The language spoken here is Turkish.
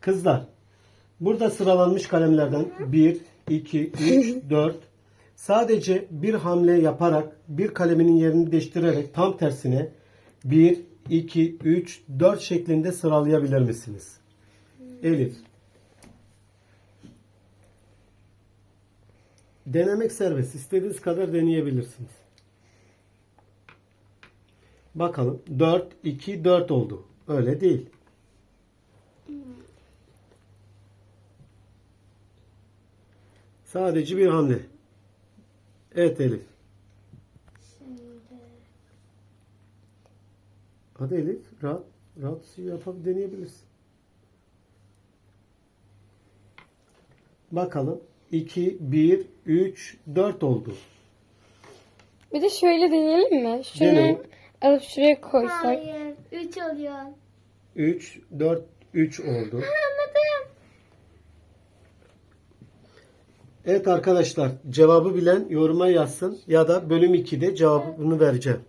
Kızlar, burada sıralanmış kalemlerden 1, 2, 3, 4 sadece bir hamle yaparak bir kaleminin yerini değiştirerek tam tersine 1, 2, 3, 4 şeklinde sıralayabilir misiniz? Elif. Denemek serbest. İstediğiniz kadar deneyebilirsiniz. Bakalım. 4, 2, 4 oldu. Öyle değil. Sadece bir hamle. Evet Elif. Hadi Elif. Rahat, rahat yapıp deneyebilirsin. Bakalım. 2, 1, 3, 4 oldu. Bir de şöyle deneyelim mi? Şunu Deneyin. alıp şuraya koysak. Hayır. Üç oluyor. 3, 4, 3 oldu. Evet arkadaşlar cevabı bilen yoruma yazsın ya da bölüm 2'de cevabını vereceğim.